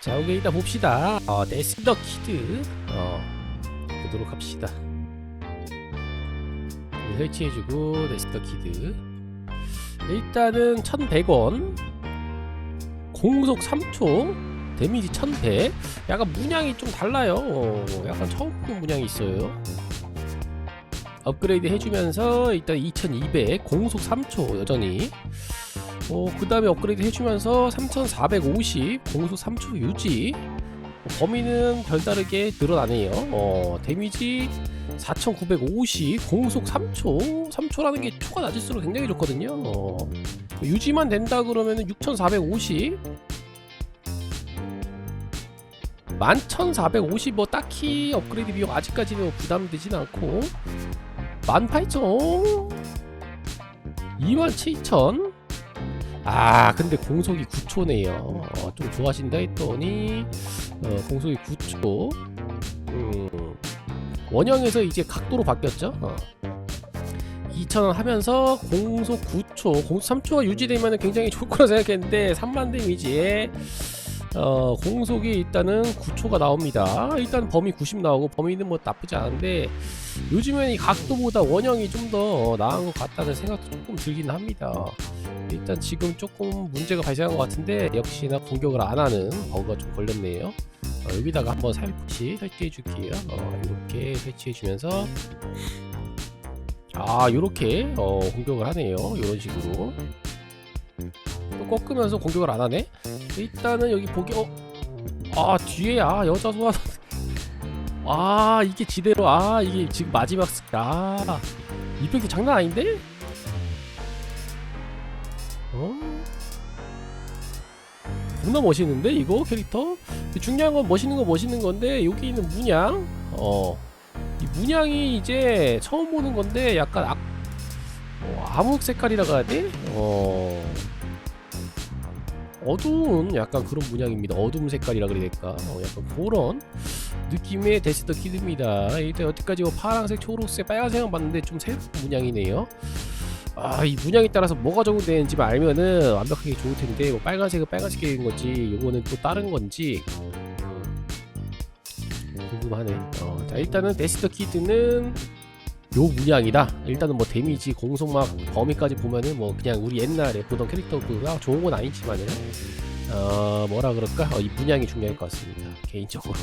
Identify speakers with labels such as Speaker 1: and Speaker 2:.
Speaker 1: 자, 여기 일단 봅시다. 어, 네스더 키드. 어, 보도록 합시다. 네, 설치해주고, 네스더 키드. 일단은 1100원. 공속 3초. 데미지 1100. 약간 문양이 좀 달라요. 어, 약간 처음 문양이 있어요. 업그레이드 해주면서 일단 2200. 공속 3초 여전히. 어, 그 다음에 업그레이드 해주면서 3450 공속 3초 유지. 어, 범위는 별다르게 늘어나네요. 어, 데미지 4950 공속 3초. 3초라는 게 초가 낮을수록 굉장히 좋거든요. 어, 유지만 된다 그러면은 6450 11450 뭐 딱히 업그레이드 비용 아직까지는 뭐 부담되진 않고. 18000 27000 아 근데 공속이 9초네요. 어, 좀 좋아하신다 했더니 어, 공속이 9초. 음, 원형에서 이제 각도로 바뀌었죠? 어. 2,000원 하면서 공속 9초 공속 3초가 유지되면 굉장히 좋을 거라 생각했는데 3만 데미지에 어, 공속이 일단은 9초가 나옵니다 일단 범위 90 나오고 범위는 뭐 나쁘지 않은데 요즘엔 이 각도보다 원형이 좀 더 나은 것 같다는 생각도 조금 들긴 합니다 일단 지금 조금 문제가 발생한 것 같은데 역시나 공격을 안 하는 버그가 좀 걸렸네요. 어, 여기다가 한번 살포시 설치해 줄게요. 어, 이렇게 설치해 주면서 아 이렇게 어, 공격을 하네요. 이런 식으로 또 꺾으면서 공격을 안 하네. 일단은 여기 보기 어, 아 뒤에 아 여자 소환 아 이게 지대로 아 이게 지금 마지막 스- 아 이펙트 장난 아닌데? 어? 겁나 멋있는데 이거 캐릭터? 중요한 건 멋있는 건 멋있는 건데 여기 있는 문양 어. 이 문양이 이제 처음 보는 건데 약간 악, 어, 암흑 색깔이라고 해야 돼? 어. 어두운 약간 그런 문양입니다. 어두운 색깔이라 그래야 될까? 어, 약간 그런 느낌의 데스더 키드입니다. 일단 여태까지 뭐 파란색, 초록색, 빨간색은 봤는데 좀 새로운 문양이네요. 아, 이 문양에 따라서 뭐가 적용되는지만 알면은 완벽하게 좋을 텐데 뭐 빨간색은 빨간색인 건지 요거는 또 다른 건지 음, 궁금하네. 어, 자 일단은 데스더 키드는 요 문양이다. 일단은 뭐 데미지, 공속막, 범위까지 보면은 뭐 그냥 우리 옛날에 보던 캐릭터보다 좋은 건 아니지만은 어 뭐라 그럴까? 어, 이 문양이 중요할 것 같습니다. 개인적으로.